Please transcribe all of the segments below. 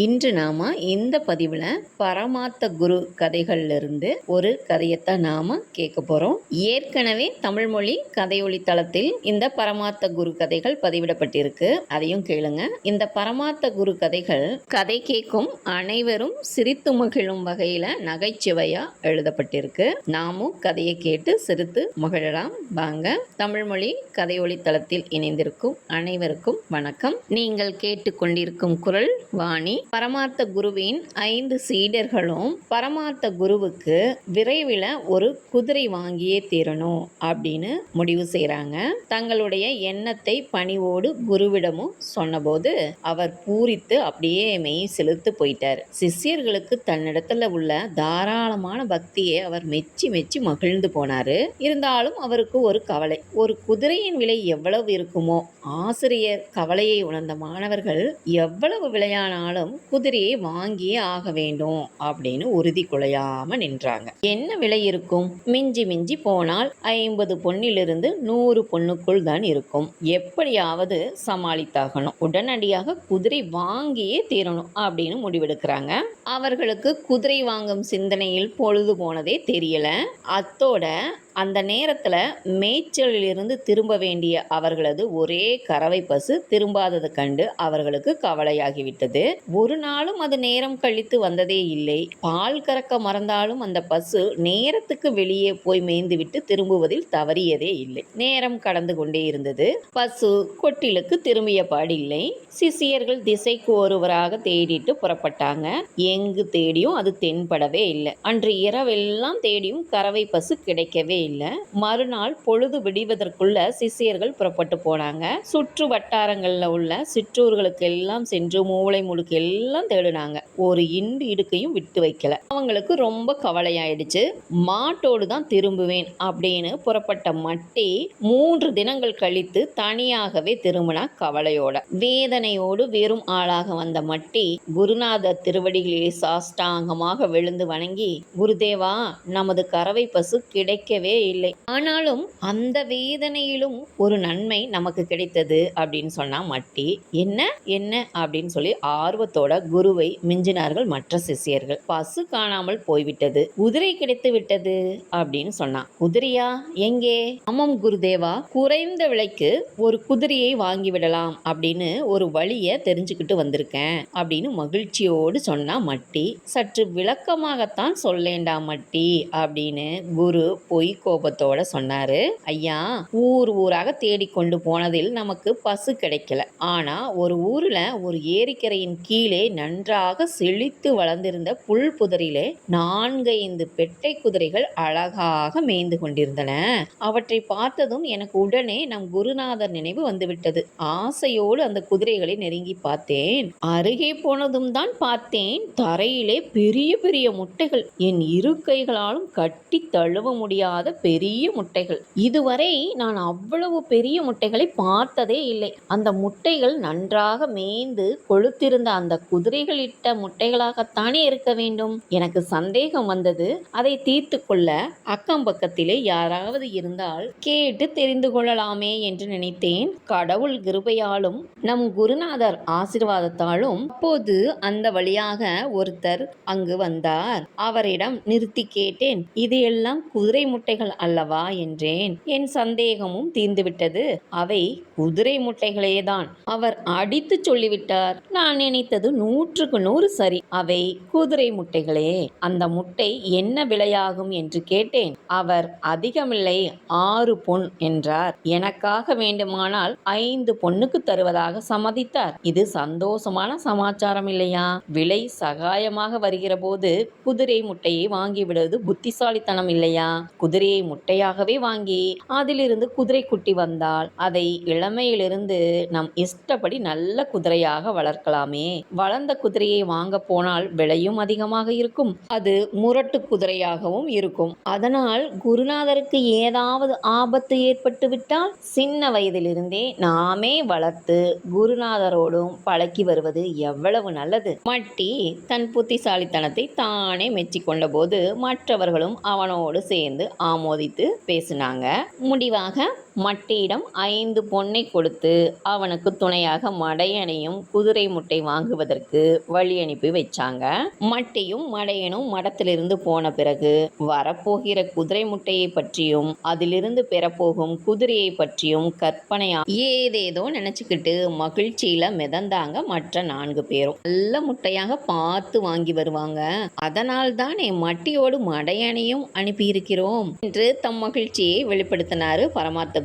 இன்று நாம இந்த பதிவில் பரமார்த்த குரு கதைகள்லிருந்து ஒரு கதையைத்தான் நாம கேட்க போறோம். ஏற்கனவே தமிழ் மொழி கதையொலி தளத்தில் இந்த பரமார்த்த குரு கதைகள் பதிவிடப்பட்டிருக்கு. அதையும் கேளுங்க. இந்த பரமார்த்த குரு கதைகள் கதை கேட்கும் அனைவரும் சிரித்து மகிழும் வகையில நகைச்சுவையா எழுதப்பட்டிருக்கு. நாமும் கதையை கேட்டு சிரித்து மகிழலாம். வாங்க தமிழ் மொழி கதையொலி தளத்தில் இணைந்திருக்கும் அனைவருக்கும் வணக்கம். நீங்கள் கேட்டுக்கொண்டிருக்கும் குரல் வாணி பரமார்த்த குருவின் ஐந்து சீடர்களும் பரமார்த்த குருவுக்கு விரைவில் ஒரு குதிரை வாங்கியே தீரணும் அப்படின்னு முடிவு செய்கிறாங்க தங்களுடைய எண்ணத்தை பணிவோடு குருவிடமும் சொன்னபோது அவர் பூரித்து அப்படியே மெய் செலுத்து போயிட்டார். சிஷ்யர்களுக்கு தன்னிடத்துல உள்ள தாராளமான பக்தியை அவர் மெச்சி மெச்சி மகிழ்ந்து போனாரு. இருந்தாலும் அவருக்கு ஒரு கவலை. ஒரு குதிரையின் விலை எவ்வளவு இருக்குமோ? ஆசிரியர் கவலையை உணர்ந்த மாணவர்கள் எவ்வளவு விலையானாலும் குதிரையை வாங்கியே ஆக வேண்டும் அப்படின்னு உறுதி குலையாம நின்றாங்க. என்ன விலை இருக்கும்? மிஞ்சி மிஞ்சி போனால் ஐம்பது பொன்னிலிருந்து நூறு பொண்ணுக்குள் தான் இருக்கும். எப்படியாவது சமாளித்தாகணும். உடனடியாக குதிரை வாங்கியே தீரணும் அப்படின்னு முடிவெடுக்கிறாங்க. அவர்களுக்கு குதிரை வாங்கும் சிந்தனையில் பொழுது போனதே தெரியல. அத்தோட அந்த நேரத்தில் மேய்ச்சலிலிருந்து திரும்ப வேண்டிய அவர்களது ஒரே கறவை பசு திரும்பாதது கண்டு அவர்களுக்கு கவலையாகிவிட்டது. ஒரு நாளும் அது நேரம் கழித்து வந்ததே இல்லை. பால் கறக்க மறந்தாலும் அந்த பசு நேரத்துக்கு வெளியே போய் மேய்ந்துவிட்டு திரும்புவதில் தவறியதே இல்லை. நேரம் கடந்து கொண்டே இருந்தது. பசு கொட்டிலுக்கு திரும்பிய பாடில்லை. சிசியர்கள் திசைக்கு ஒருவராக தேடிட்டு புறப்பட்டாங்க. எங்கு தேடியும் அது தென்படவே இல்லை. அன்று இரவெல்லாம் தேடியும் கறவை பசு கிடைக்கவே இல்லை. மறுநாள் பொழுது விடிவதற்குள்ள சிசியர்கள் புறப்பட்டு போனாங்க. சுற்று வட்டாரங்களில் உள்ள சிற்றூர்களுக்கு எல்லாம் சென்று மூளை முழுக்க எல்லாம் தேடினாங்க. ஒரு இண்டு இடுக்கையும் விட்டு வைக்கல. அவங்களுக்கு ரொம்ப கவலையாயிடுச்சு. மாட்டோடு தான் திரும்புவேன் அப்படின்னு புறப்பட்ட மட்டி மூன்று தினங்கள் கழித்து தனியாகவே திரும்பினா கவலையோட. வேதனையோடு வெறும் ஆளாக வந்த மட்டி குருநாதர் திருவடிகளில் சாஷ்டாங்கமாக விழுந்து வணங்கி குருதேவா நமது கறவை பசு கிடைக்கவே இல்லை. ஆனாலும் அந்த வேதனையிலும் ஒரு நன்மை நமக்கு கிடைத்தது அப்படின்னு சொன்னா மட்டி. என்ன? என்ன? அப்படின்னு சொல்லி ஆர்வத்தோட குருவை மிஞ்சினார்கள் மற்ற சிஷியர்கள். பசு காணாமல் போய்விட்டது. குதிரை கிடைத்து விட்டது அப்படின்னு சொன்னான். குதிரையா? எங்கே? ஆமாம் குருதேவா. குறைந்த விலைக்கு ஒரு குதிரையை வாங்கி விடலாம் அப்படின்னு ஒரு வழியை தெரிஞ்சுக்கிட்டு வந்திருக்கேன் அப்படின்னு மகிழ்ச்சியோடு சொன்னா மட்டி. சற்று விளக்கமாகத்தான் சொல்லேண்டா மட்டி அப்படின்னு குரு போய் கோபத்தோட சொன்னாரு ஐயா ஊர் ஊராக தேடிக்கொண்டு போனதில் நமக்கு பசு கிடைக்கல. ஆனா ஒரு ஊர்ல ஒரு ஏரிக்கரையின் கீழே நன்றாக செழித்து வளர்ந்திருந்த புல் புதரிலே நான்கைந்து பெட்டை குதிரைகள் அழகாக மேய்ந்து கொண்டிருந்தன. அவற்றை பார்த்ததும் எனக்கு உடனே நம் குருநாதர் நினைவு வந்துவிட்டது. ஆசையோடு அந்த குதிரைகளை நெருங்கி பார்த்தேன். அருகே போனதும் தான் பார்த்தேன். தரையிலே பெரிய பெரிய முட்டைகள். என் இரு கைகளாலும் கட்டி தழுவ முடியாத பெரிய முட்டைகள். இதுவரை நான் அவ்வளவு பெரிய முட்டைகளை பார்த்ததே இல்லை. அந்த முட்டைகள் நன்றாக மேய்ந்து கொழுத்திருந்த அந்த குதிரைகள் இட்ட முட்டைகளாகத்தானே இருக்க வேண்டும்? எனக்கு சந்தேகம் வந்தது. அதை தீர்த்து கொள்ள அக்கம் பக்கத்திலே யாராவது இருந்தால் கேட்டு தெரிந்து கொள்ளலாமே என்று நினைத்தேன். கடவுள் கிருபையாலும் நம் குருநாதர் ஆசிர்வாதத்தாலும் அப்போது அந்த வழியாக ஒருத்தர் அங்கு வந்தார். அவரிடம் நிறுத்தி கேட்டேன். இது எல்லாம் குதிரை முட்டைகள் அல்லவா என்றேன். என் சந்தேகமும் தீர்ந்துவிட்டது. அவை குதிரை முட்டைகளேதான் அவர் அடித்து சொல்லிவிட்டார். நான் நினைத்தது நூற்றுக்கு நூறு சரி. அவை குதிரை முட்டைகளே. அந்த முட்டை என்ன விலையாகும் என்று கேட்டேன். அவர் அதிகமில்லை. ஆறு பொன் என்றார். எனக்காக வேண்டுமானால் ஐந்து பொண்ணுக்கு தருவதாக சம்மதித்தார். இது சந்தோஷமான சமாச்சாரம் இல்லையா விலை சகாயமாக வருகிற போது குதிரை முட்டையை வாங்கிவிடுவது புத்திசாலித்தனம் இல்லையா குதிரை குதிரையை முட்டையாகவே வாங்கி அதிலிருந்து குதிரை குட்டி வந்தால் அதை இளமையிலிருந்து நம் இஷ்டப்படி நல்ல குதிரையாக வளர்க்கலாமே. வளர்ந்த குதிரையை வாங்க போனால் விலையும் அதிகமாக இருக்கும். அது முரட்டு குதிரையாகவும் இருக்கும். அதனால் குருநாதருக்கு ஏதாவது ஆபத்து ஏற்பட்டு விட்டால் சின்ன வயதிலிருந்தே நாமே வளர்த்து குருநாதரோடும் பழக்கி வருவது எவ்வளவு நல்லது. மட்டி தன் புத்திசாலித்தனத்தை தானே மெச்சிக்கொண்ட போது மற்றவர்களும் அவனோடு சேர்ந்து ஆம் மோதித்து பேசினாங்க. முடிவாக மட்டியிடம் ஐந்து பொன்னை கொடுத்து அவனுக்கு துணையாக மடையனையும் குதிரை முட்டை வாங்குவதற்கு வழி அனுப்பி வச்சாங்க. மட்டியும் மடையனும் மடத்திலிருந்து போன பிறகு வரப்போகிற குதிரை முட்டையை பற்றியும் அதிலிருந்து பெறப்போகும் குதிரையை பற்றியும் கற்பனையா ஏதேதோ நினைச்சுக்கிட்டு மகிழ்ச்சியில மிதந்தாங்க மற்ற நான்கு பேரும். நல்ல முட்டையாக பார்த்து வாங்கி வருவாங்க. அதனால் தானே மட்டியோடு மடையனையும் அனுப்பியிருக்கிறோம் என்று தம் மகிழ்ச்சியை வெளிப்படுத்தினாரு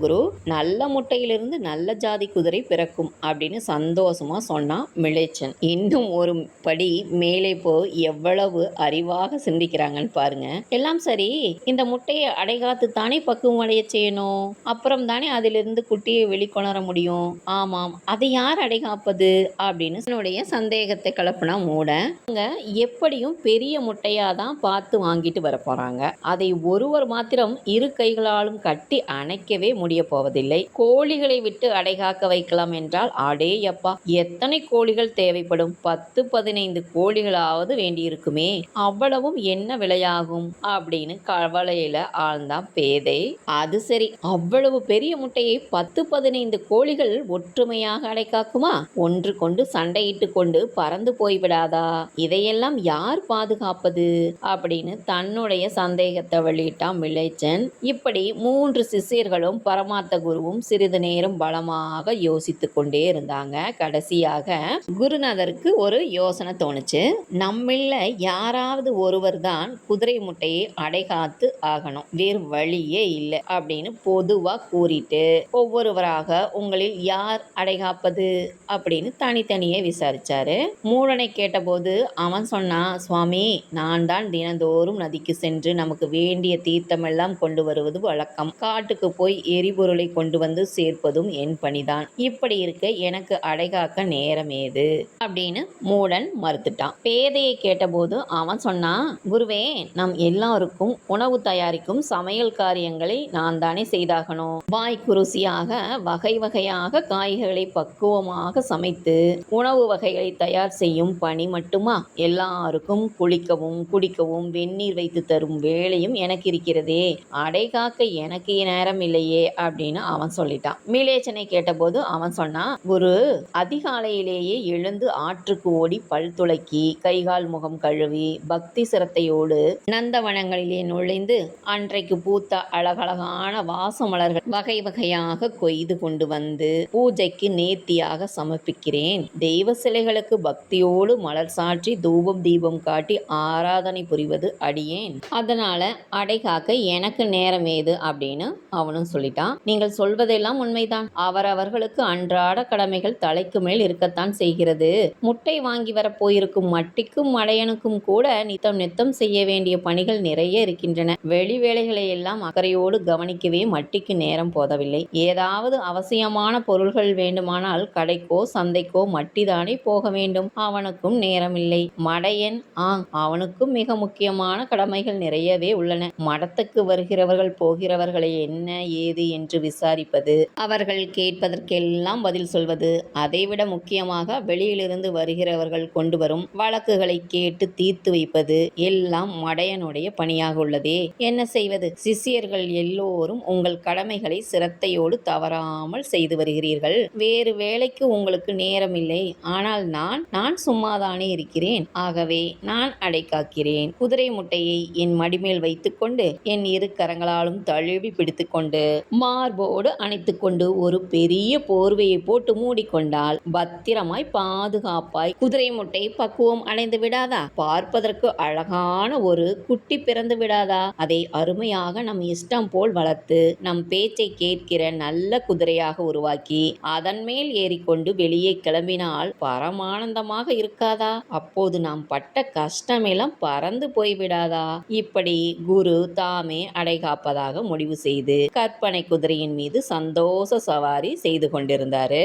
குரு நல்ல முட்டையிலிருந்து நல்ல ஜாதி குதிரை பிறக்கும் அப்படின்னு சந்தோஷமா சொன்னான் மிளேச்சன். இன்னும் ஒரு படி மேலே போ எவ்வளவு அறிவாக சிந்திக்கிறாங்கன்னு பாருங்க. எல்லாம் சரி இந்த முட்டையை அடைகாத்து தானே பக்குவம் அடைய செய்யணும்? அப்புறம் தானே அதிலிருந்து குட்டியை வெளிக்கொணர முடியும்? ஆமாம் அதை யார் அடைகாப்பது? அப்படின்னு என்னுடைய சந்தேகத்தை கலப்புனா மூட. அவங்க எப்படியும் பெரிய முட்டையா தான் பார்த்து வாங்கிட்டு வர போறாங்க. அதை ஒருவர் மாத்திரம் இரு கைகளாலும் கட்டி அணைக்கவே முடிய போவதில்லை கோழிகளை விட்டு அடைகாக்க வைக்கலாம் என்றால் அடே அப்பா எத்தனை கோழிகள் தேவைப்படும்? பத்து பதினைந்து கோழிகளாவது வேண்டியிருக்குமே. அவ்வளவும் என்ன விலையாகும்? அப்படின்னு கவலையில ஆழ்ந்தான் பேதை. அது சரி அவ்வளவு பெரிய முட்டையை பத்து பதினைந்து கோழிகள் ஒற்றுமையாக அடைக்காக்குமா? ஒன்று கொண்டு சண்டையிட்டு கொண்டு பறந்து போய்விடாதா? இதையெல்லாம் யார் பாதுகாப்பது? அப்படின்னு தன்னுடைய சந்தேகத்தை வெளியிட்டான் விளைச்சன் இப்படி மூன்று சிஷ்யர்களும் பரமாத்த குருவும் சிறிது நேரம் பலமாக யோசித்து கொண்டே இருந்தாங்க. கடைசியாக குருநாதருக்கு ஒரு யோசனை தோணுச்சு. நம்மள யாராவது ஒருவர் தான் குதிரை முட்டையை அடைகாத்து ஆகணும். வேறு வழியே இல்லை அப்படின்னு பொதுவா கூறிட்டு ஒவ்வொருவராக உங்களில் யார் அடைகாப்பது அப்படின்னு தனித்தனியே விசாரிச்சாரு. மூடனை கேட்டபோது அவன் சொன்னான் சுவாமி நான் தான் தினந்தோறும் நதிக்கு சென்று நமக்கு வேண்டிய தீர்த்தமெல்லாம் கொண்டு வருவது வழக்கம். காட்டுக்கு போய் எரிபொருளை கொண்டு வந்து சேர்ப்பதும் என் பணிதான். இப்படி இருக்க எனக்கு அடைகாக்க நேரம் ஏது? அப்படின்னு மூடன் மறுத்துட்டான். பேதையை கேட்டபோது அவன் சொன்னான் குருவே நம் எல்லாருக்கும் உணவு தயாரிக்கும் சமையல் காரியங்களை நான் தானே செய்தாகணும். வாய்க்கு ருசியாக வகை வகையாக காய்களை பக்குவமாக சமைத்து உணவு வகைகளை தயார் செய்யும் பணி மட்டுமா? எல்லாருக்கும் குளிக்கவும் குடிக்கவும் வெந்நீர் வைத்து தரும் வேலையும் எனக்கு இருக்கிறதே. அடை காக்க எனக்கு நேரம் இல்லையே அப்படின்னு அவன் சொல்லிட்டான். மீலேச்சனை கேட்டபோது அவன் சொன்னான் குரு அதிகாலையிலேயே எழுந்து ஆற்றுக்கு ஓடி பல் துளக்கி கைகால் முகம் கழுவி பக்தி சிரத்தையோடு நந்தவனங்களிலே நுழைந்து அன்றைக்கு பூத்த அழகழகான வாசமலர்கள் வகை வகையாக கொய்து கொண்டு வந்து பூஜைக்கு நேர்த்தியாக சமர்ப்பிக்கிறேன். தெய்வ சிலைகளுக்கு பக்தியோடு மலர் சாற்றி தூபம் தீபம் காட்டி ஆராதனை புரிவது அடியேன். அதனால அடை காக்க எனக்கு நேரம் ஏது அப்படின்னு அவனும் சொல்லிட்டான். நீங்கள் சொல்வதெல்லாம் உண்மைதான். அவரவர்களுக்கு அன்றாட கடமைகள் தலைக்கு மேல் இருக்கத்தான் செய்கிறது. முட்டை வாங்கி வர போயிருக்கும் மட்டிக்கும் மடையனுக்கும் கூட நித்தம் நித்தம் செய்ய வேண்டிய பணிகள் நிறைய இருக்கின்றன. வெளி வேலைகளை எல்லாம் அக்கறையோடு கவனிக்கவே மட்டிக்கு நேரம் போதவில்லை. ஏதாவது அவசியமான பொருள்கள் வேண்டுமானால் கடைக்கோ சந்தைக்கோ மட்டிதானே போக வேண்டும். அவனுக்கும் நேரமில்லை. மடையன் ஆ அவனுக்கும் மிக முக்கியமான கடமைகள் நிறையவே உள்ளன. மடத்துக்கு வருகிறவர்கள் போகிறவர்களை என்ன ஏது என்று விசாரிப்பது அவர்கள் கேட்பதற்கெல்லாம் பதில் சொல்வது அதைவிட முக்கியமாக வெளியிலிருந்து வருகிறவர்கள் கொண்டு வரும் வழக்குகளை கேட்டு தீர்த்து வைப்பது எல்லாம் மடையனுடைய பணியாக உள்ளதே. என்ன செய்வது? சிஷ்யர்கள் எல்லோரும் உங்கள் கடமைகளை சிரத்தையோடு தவறாமல் செய்து வருகிறீர்கள். வேறு வேலைக்கு உங்களுக்கு நேரமில்லை. ஆனால் நான் நான் சும்மாதானே இருக்கிறேன். ஆகவே நான் அடைக்காக்கிறேன். குதிரை முட்டையை என் மடிமேல் வைத்துக்கொண்டு என் இரு கரங்களாலும் தழுவி பிடித்துக்கொண்டு மார்போடு அணைத்துக்கொண்டு ஒரு பெரிய போர்வையை போட்டு மூடிக்கொண்டால் பத்திரமாய் பாதுகாப்பாய் குதிரை முட்டை பக்குவம் அடைந்து விடாதா? பார்ப்பதற்கு அழகான ஒரு குட்டி பிறந்து விடாதா? அதை அருமையாக நம் இஷ்டம் போல் வளர்த்து நம் பேச்சை கேட்கிற நல்ல குதிரையாக உருவாக்கி அதன் மேல் ஏறிக்கொண்டு வெளியே கிளம்பினால் பரமானந்தமாக இருக்காதா? அப்போது நாம் பட்ட கஷ்டமெல்லாம் பறந்து போய்விடாதா? இப்படி குரு தாமே அடைகாப்பதாக முடிவு செய்து கற்பனை குதிரையின் மீது சந்தோஷ சவாரி செய்து கொண்டிருந்தார்.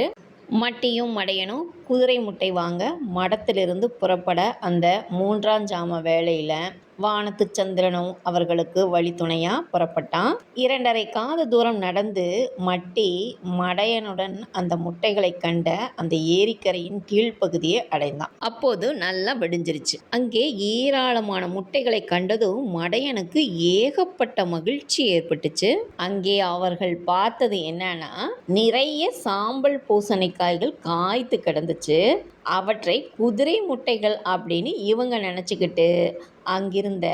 மட்டியும் மடையனும் குதிரை முட்டை வாங்க மடத்திலிருந்து புறப்பட அந்த மூன்றாம் ஜாம வேளையில் வானத்து சந்திரனும் அவர்களுக்கு வழித்துணையா புறப்பட்டான். இரண்டரை காத தூரம் நடந்து மட்டி மடையனுடன் அந்த முட்டைகளை கண்ட அந்த ஏரிக்கரையின் கீழ்ப்பகுதியை அடைந்தான். அப்போது நல்லா வெடிஞ்சிருச்சு. அங்கே ஏராளமான முட்டைகளை கண்டதும் மடையனுக்கு ஏகப்பட்ட மகிழ்ச்சி ஏற்பட்டுச்சு. அங்கே அவர்கள் பார்த்தது என்னன்னா நிறைய சாம்பல் பூசணிக்காய்கள் காய்த்து கிடந்துச்சு. அவற்றை குதிரை முட்டைகள் அப்படின்னு இவங்க நினச்சிக்கிட்டு அங்கிருந்த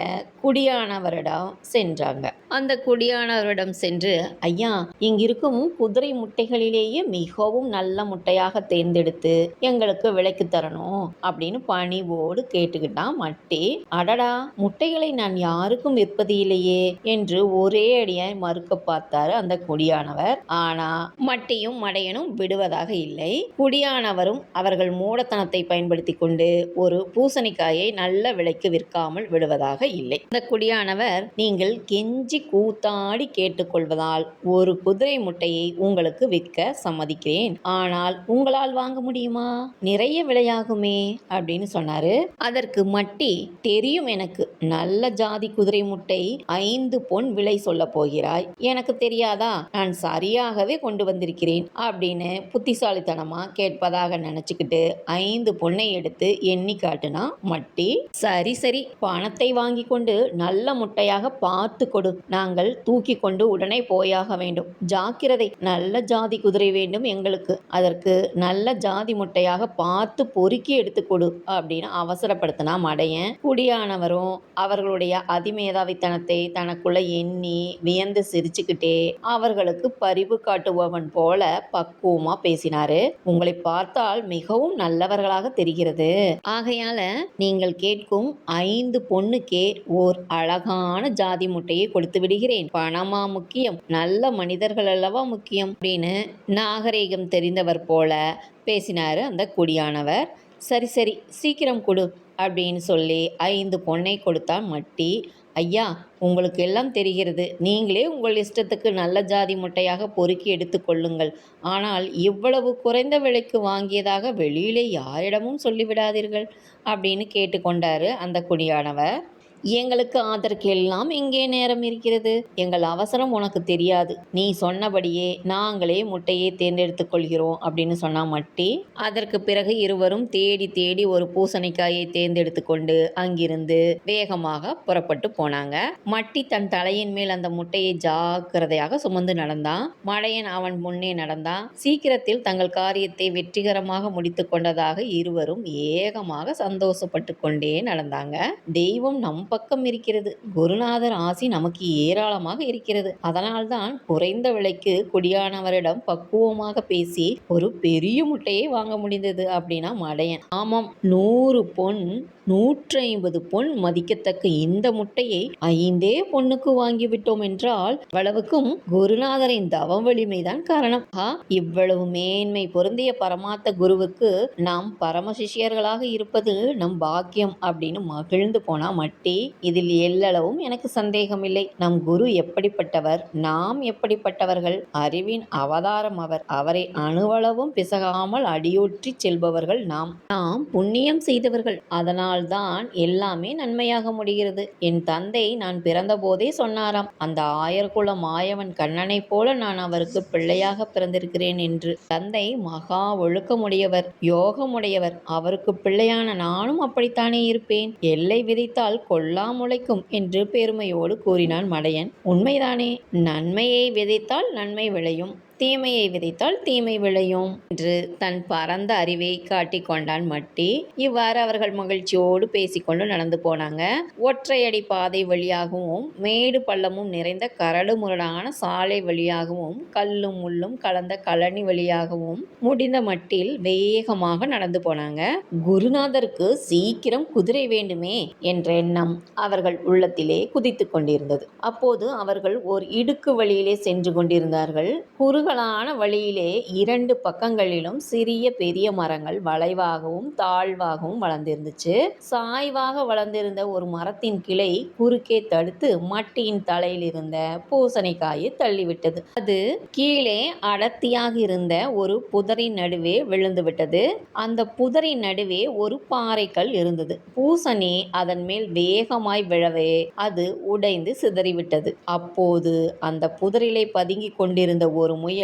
குடியானவரிடம் சென்றாங்க. அந்த குடியானவரிடம் சென்று ஐயா இங்கிருக்கும் குதிரை முட்டைகளிலேயே மிகவும் நல்ல முட்டையாக தேர்ந்தெடுத்து எங்களுக்கு விலைக்கு தரணும் அப்படின்னு பணிவோடு கேட்டுக்கிட்டான் மட்டி. அடடா முட்டைகளை நான் யாருக்கும் விற்பது இல்லையே என்று ஒரே அடியாய் மறுக்க பார்த்தாரு அந்த குடியானவர். ஆனா மட்டியும் மடையனும் விடுவதாக இல்லை. குடியானவரும் அவர்கள் மூடத்தனத்தை பயன்படுத்தி கொண்டு ஒரு பூசணிக்காயை நல்ல விலைக்கு விற்காமல் விடுவதாக இல்லை. அந்த குடியானவர் நீங்கள் கெஞ்சி கூத்தாடி கேட்டுக்கொள்வதால் ஒரு குதிரை முட்டையை உங்களுக்கு விற்க சம்மதிக்கிறேன். ஆனால் உங்களால் வாங்க முடியுமா? நிறைய விலையாகுமே அப்படின்னு சொன்னாரு. அதற்கு மட்டி தெரியும் எனக்கு. நல்ல ஜாதி குதிரை முட்டை ஐந்து பொன் விலை சொல்ல போகிறாய். எனக்கு தெரியாதா? நான் சரியாகவே கொண்டு வந்திருக்கிறேன் அப்படின்னு புத்திசாலித்தனமா கேட்பதாக நினைச்சுக்கிட்டு ஐந்து பொண்ணை எடுத்து எண்ணி காட்டுனா மட்டி சரி சரி பணத்தை வாங்கி கொண்டு நல்ல முட்டையாக பார்த்து கொடு. நாங்கள் தூக்கி கொண்டு உடனே போயாக வேண்டும். ஜாக்கிரதை. நல்ல ஜாதி குதிரை வேண்டும் எங்களுக்கு. அதற்கு நல்ல ஜாதி முட்டையாக பார்த்து பொறுக்கி எடுத்து கொடு அப்படின்னு அவசரப்படுத்தினா மடையன். குடியானவரும் அவர்களுடைய அதிமேதாவித்தனத்தை தனக்குள்ள எண்ணி வியந்து சிரிச்சுக்கிட்டே அவர்களுக்கு பரிவு காட்டுபவன் போல பக்குவமா பேசினாரு. உங்களை பார்த்தால் மிகவும் நல்லவர்களாக தெரிகிறது. ஆகையால நீங்கள் கேட்கும் ஐந்து பொண்ணுக்கே ஓர் அழகான ஜாதி முட்டையை கொடுத்து விடுகிறேன். பணமா முக்கியம்? நல்ல மனிதர்கள் அல்லவா முக்கியம்? அப்படின்னு நாகரீகம் தெரிந்தவர் போல பேசினாரு அந்த குடியானவர். சரி சரி சீக்கிரம் கொடு அப்படின்னு சொல்லி ஐந்து பொண்ணை கொடுத்தான் மட்டி. ஐயா உங்களுக்கு எல்லாம் தெரிகிறது. நீங்களே உங்கள் இஷ்டத்துக்கு நல்ல ஜாதி முட்டையாக பொறுக்கி எடுத்துக்கொள்ளுங்கள் ஆனால் இவ்வளவு குறைந்த விலைக்கு வாங்கியதாக வெளியிலே யாரிடமும் சொல்லிவிடாதீர்கள். அப்படின்னு கேட்டுக்கொண்டாரு அந்த குடியானவர். எங்களுக்கு அதற்கெல்லாம் எங்கே நேரம் இருக்கிறது? எங்கள் அவசரம் உனக்கு தெரியாது. நீ சொன்னபடியே நாங்களே முட்டையை தேர்ந்தெடுத்துக் கொள்கிறோம் அப்படின்னு சொன்னா மட்டி. அதற்கு பிறகு இருவரும் தேடி தேடி ஒரு பூசணிக்காயை தேர்ந்தெடுத்து கொண்டு அங்கிருந்து வேகமாக புறப்பட்டு போனாங்க. மட்டி தன் தலையின் மேல் அந்த முட்டையை ஜாக்கிரதையாக சுமந்து நடந்தான். மடையன் அவன் முன்னே நடந்தான். சீக்கிரத்தில் தங்கள் காரியத்தை வெற்றிகரமாக முடித்து கொண்டதாக இருவரும் ஏகமாக சந்தோஷப்பட்டு கொண்டே நடந்தாங்க. தெய்வம் நம் பக்கம் இருக்கிறது. குருநாதர் ஆசி நமக்கு ஏராளமாக இருக்கிறது. அதனால்தான் குறைந்த விலைக்கு குடியானவரிடம் பக்குவமாக பேசி ஒரு பெரிய முட்டையை வாங்க முடிந்தது அப்படின்னா மடையன். ஆமாம் நூறு பொன் நூற்றி ஐம்பது பொன் மதிக்கத்தக்க இந்த முட்டையை ஐந்தே பொண்ணுக்கு வாங்கிவிட்டோம் என்றால் அவ்வளவுக்கும் குருநாதரின் தவ வலிமைதான் காரணம். ஆ இவ்வளவு மேன்மை பொருந்திய பரமாத்த குருவுக்கு நாம் பரம சிஷ்யர்களாக இருப்பது நம் பாக்கியம் அப்படின்னு மகிழ்ந்து போனா மட்டி இதில் எல்லளவும் எனக்கு சந்தேகமில்லை. நம் குரு எப்படிப்பட்டவர்? நாம் எப்படிப்பட்டவர்கள்? அறிவின் அவதாரம் அவர். அவரை அணுவளவும் பிசகாமல் அடியொற்றி செல்பவர்கள் நாம். நாம் புண்ணியம் செய்தவர்கள். அதனால்தான் எல்லாமே நன்மையாக முடிகிறது. என் தந்தை நான் பிறந்தபோதே சொன்னாராம். அந்த ஆயர்குல மாயவன் கண்ணனைப் போல நான் அவருக்கு பிள்ளையாக பிறந்திருக்கிறேன் என்று. தந்தை மகா ஒழுக்கமுடையவர் யோகமுடையவர். அவருக்கு பிள்ளையான நானும் அப்படித்தானே இருப்பேன். எல்லை விதைத்தால் கொல்லா முளைக்கும் என்று பெருமையோடு கூறினான் மடையன். உண்மைதானே? நன்மையை விதைத்தால் நன்மை விளையும். தீமையை விதைத்தால் தீமை விளையும் என்று தன் பரந்த அறிவை காட்டிக் கொண்டான் மட்டி. இவ்வாறு அவர்கள் மகிழ்ச்சியோடு பேசிக்கொண்டு நடந்து போனாங்க. ஒற்றையடி பாதை வழியாகவும் மேடு பள்ளமும் நிறைந்த கரடு முரடான சாலை வழியாகவும் கல்லும் முள்ளும் கலந்த கழனி வழியாகவும் முடிந்த மட்டில் வேகமாக நடந்து போனாங்க. குருநாதருக்கு சீக்கிரம் குதிரை வேண்டுமே என்ற எண்ணம் அவர்கள் உள்ளத்திலே குதித்து கொண்டிருந்தது. அப்போது அவர்கள் ஓர் இடுக்கு வழியிலே சென்று கொண்டிருந்தார்கள். குறுக குறுகலான வழியிலே இரண்டு பக்கங்களிலும் சிறிய பெரிய மரங்கள் வளைவாகவும் தாழ்வாகவும் வளர்ந்திருந்துச்சு. சாய்வாக வளர்ந்திருந்த ஒரு மரத்தின் கிளை குறுக்கே தடுத்து மட்டியின் தலையில் இருந்த பூசணிக்காயை தள்ளிவிட்டது. அது கீழே அடர்த்தியாக இருந்த ஒரு புதரின் நடுவே விழுந்து விட்டது அந்த புதரின் நடுவே ஒரு பாறைக்கல் இருந்தது. பூசணி அதன் மேல் வேகமாய் விழவே அது உடைந்து சிதறிவிட்டது. அப்போது அந்த புதரிலே பதுங்கிக் கொண்டிருந்த ஒரு முயல்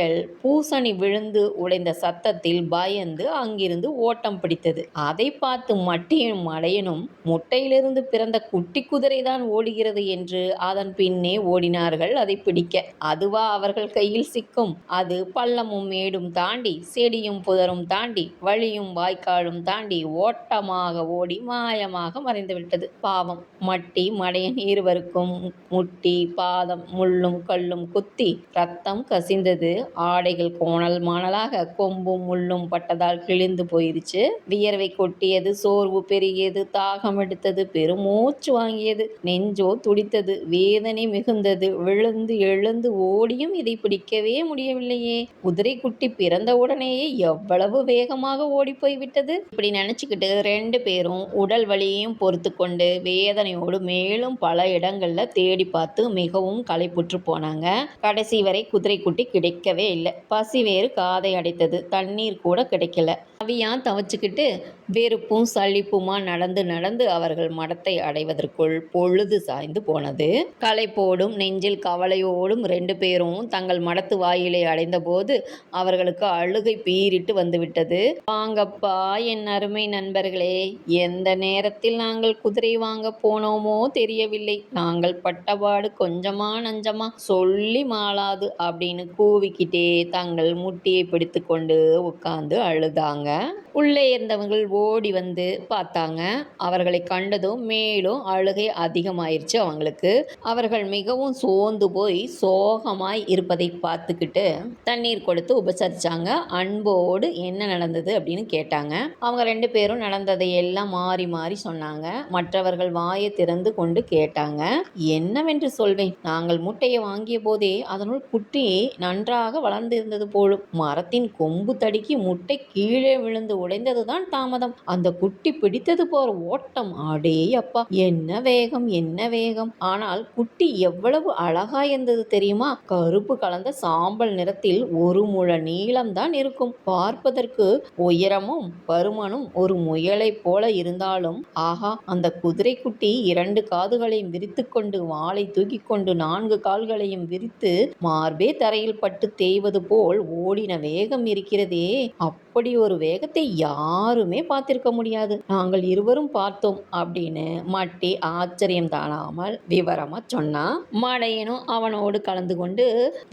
பூசணி விழுந்து உடைந்த சத்தத்தில் பயந்து அங்கிருந்து ஓட்டம் பிடித்தது. அதை பார்த்து மட்டியும் மலையனும் முட்டையிலிருந்து பிறந்த குட்டி குதிரைதான் ஓடுகிறது என்று அதன் பின்னே ஓடினார்கள் அதை பிடிக்க. அதுவா அவர்கள் கையில் சிக்கும். அது பள்ளமும் மேடும் தாண்டி செடியும் புதரும் தாண்டி வழியும் வாய்க்காலும் தாண்டி ஓட்டமாக ஓடி மாயமாக மறைந்துவிட்டது பாவம். மட்டி மடையன் இருவருக்கும் முட்டி பாதம் முள்ளும் கல்லும் குத்தி ரத்தம் கசிந்தது. ஆடைகள் கோணல் மாணலாக கொம்பும் முள்ளும் பட்டதால் கிழிந்து போயிருச்சு. வியர்வை கொட்டியது சோர்வு பெருகியது தாகம் எடுத்தது பெருமூச்சு வாங்கியது நெஞ்சோ துடித்தது வேதனை மிகுந்தது விழுந்து எழுந்து ஓடியும் இதை பிடிக்கவே முடியவில்லையே. குதிரை குட்டி பிறந்த உடனேயே எவ்வளவு வேகமாக ஓடி போய்விட்டது? இப்படி நினைச்சுக்கிட்டு ரெண்டு பேரும் உடல் வலியையும் பொறுத்து கொண்டு வேதனையோடு மேலும் பல இடங்கள்ல தேடி பார்த்து மிகவும் களைப்புற்று போனாங்க. கடைசி வரை குதிரை குட்டி கிடைக்கவே இல்லை. பசி வேறு காதை அடைத்தது. தண்ணீர் கூட கிடைக்கல. அவியான் தவச்சுக்கிட்டு வெறுப்பும் சளிப்புமா நடந்து நடந்து அவர்கள் மடத்தை அடைவதற்குள் பொழுது சாய்ந்து போனது. களைப்போடும் நெஞ்சில் கவலையோடும் ரெண்டு பேரும் தங்கள் மடத்து வாயிலை அடைந்தபோது அவர்களுக்கு அழுகை பீறிட்டு வந்துவிட்டது. வாங்கப்பா என் அருமை நண்பர்களே எந்த நேரத்தில் நாங்கள் குதிரை வாங்க போனோமோ தெரியவில்லை. நாங்கள் பட்டபாடு கொஞ்சமா நஞ்சமா சொல்லி மாளாது அப்படின்னு கூவிக்கிட்டே தங்கள் முட்டியை பிடித்து கொண்டு உட்கார்ந்து அழுதாங்க. உள்ளே இருந்தவர்கள் ஓடி வந்து பார்த்தாங்க. அவர்களை கண்டதும் மேலும் அழுகை அதிகமாயிருச்சு அவங்களுக்கு. அவர்கள் மிகவும் சோர்ந்து போய் சோகமாய் இருப்பதை பார்த்துக்கிட்டு தண்ணீர் கொடுத்து உபசரிச்சாங்க. அன்போடு என்ன நடந்தது அப்படின்னு கேட்டாங்க. அவங்க ரெண்டு பேரும் நடந்ததை எல்லாம் மாறி மாறி சொன்னாங்க. மற்றவர்கள் வாயை திறந்து கொண்டு கேட்டாங்க. என்னவென்று சொல்வேன்? நாங்கள் முட்டையை வாங்கிய போதே அதனுள் குட்டி நன்றாக வளர்ந்திருந்தது போலும் மரத்தின் கொம்பு தடுக்கி முட்டை கீழே விழுந்து உடைந்ததுதான் தாமதம். அந்த குட்டி பிடித்தது போற ஓட்டம் அடே அப்பா என்ன வேகம் என்ன வேகம். ஆனால் குட்டி எவ்வளவு அழகா இருந்தது தெரியுமா? கருப்பு கலந்த சாம்பல் நிறத்தில் ஒரு முழ நீளம்தான் இருக்கும். பார்ப்பதற்கு உயரமும் பருமனும் ஒரு முயலைப் போல இருந்தாலும் ஆஹா அந்த குதிரை குட்டி இரண்டு காதுகளையும் விரித்து கொண்டு வாளை தூக்கி கொண்டு நான்கு கால்களையும் விரித்து மார்பே தரையில் பட்டு தேய்வது போல் ஓடின வேகம் இருக்கிறதே. அப்படி ஒரு வேகத்தை யாருமே பார்த்திருக்க முடியாது. நாங்கள் இருவரும் பார்த்தோம் அப்படின்னு மட்டி ஆச்சரியம் தானாமல் விவரமா சொன்னான் மடையனும் அவனோடு கலந்து கொண்டு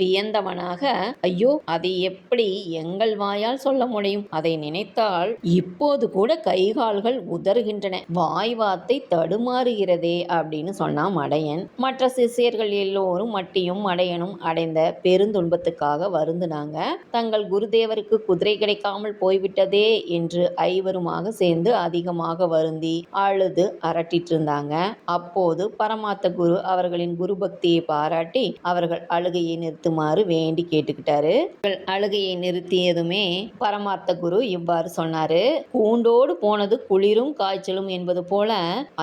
வியந்தவனாக ஐயோ அதை எப்படி எங்கள் வாயால் சொல்ல முடியும்? அதை நினைத்தால் இப்போது கூட கைகால்கள் உதறுகின்றன. வாய் வார்த்தை தடுமாறுகிறதே அப்படின்னு சொன்னான் மடையன். மற்ற சிசியர்கள் எல்லோரும் மட்டியும் மடையனும் அடைந்த பெருந்துன்பத்துக்காக வருந்தினாங்க. தங்கள் குருதேவருக்கு குதிரை கிடைக்காமல் போய்விட்டதே என்று ஐவரும் குடும்பமாக சேர்ந்து அதிகமாக வருந்தி அழுது அரட்டிட்டு இருந்தாங்க அப்போது பரமாத்த குரு அவர்களின் குரு பக்தியை பாராட்டி அவர்கள் அழுகையை நிறுத்துமாறு வேண்டி கேட்டுக்கிட்டாரு. அவர்கள் அழுகையை நிறுத்தியதுமே பரமாத்த குரு இவ்வாறு சொன்னாரு. கூண்டோடு போனது குளிரும் காய்ச்சலும் என்பது போல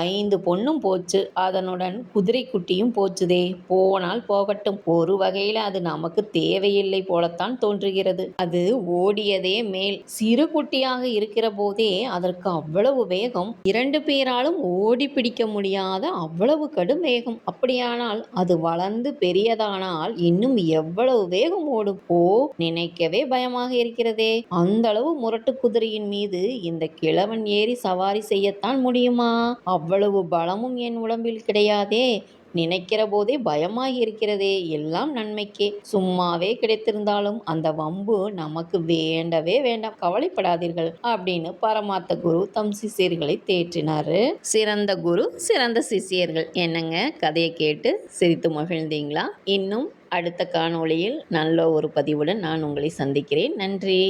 ஐந்து பொண்ணும் போச்சு. அதனுடன் குதிரை குட்டியும் போச்சுதே. போனால் போகட்டும். ஒரு வகையில அது நமக்கு தேவையில்லை போலத்தான் தோன்றுகிறது. அது ஓடியதே மேல். சிறு குட்டியாக இருக்கிற போதே அதற்கு அவ்வளவு வேகம் இரண்டு பேராலும் ஓடி பிடிக்க முடியாத அவ்வளவு கடும் வேகம். அப்படியானால் அது வளர்ந்து பெரியதானால் இன்னும் எவ்வளவு வேகம் ஓடும் ஓ நினைக்கவே பயமாக இருக்கிறதே. அந்த அளவு முரட்டு குதிரையின் மீது இந்த கிழவன் ஏறி சவாரி செய்யத்தான் முடியுமா? அவ்வளவு பலமும் என் உடம்பில் கிடையாதே. நினைக்கிற போதே பயமாக இருக்கிறதே. எல்லாம் நன்மைக்கே. சும்மாவே கிடைத்திருந்தாலும் அந்த வம்பு நமக்கு வேண்டவே வேண்டாம். கவலைப்படாதீர்கள் அப்படின்னு பரமாத்த குரு தம் சிஷியர்களை தேற்றினாரு. சிறந்த குரு சிறந்த சிஷியர்கள். என்னங்க? கதையை கேட்டு சிரித்து மகிழ்ந்தீங்களா? இன்னும் அடுத்த காணொளியில் நல்ல ஒரு பதிவுடன் நான் உங்களை சந்திக்கிறேன். நன்றி.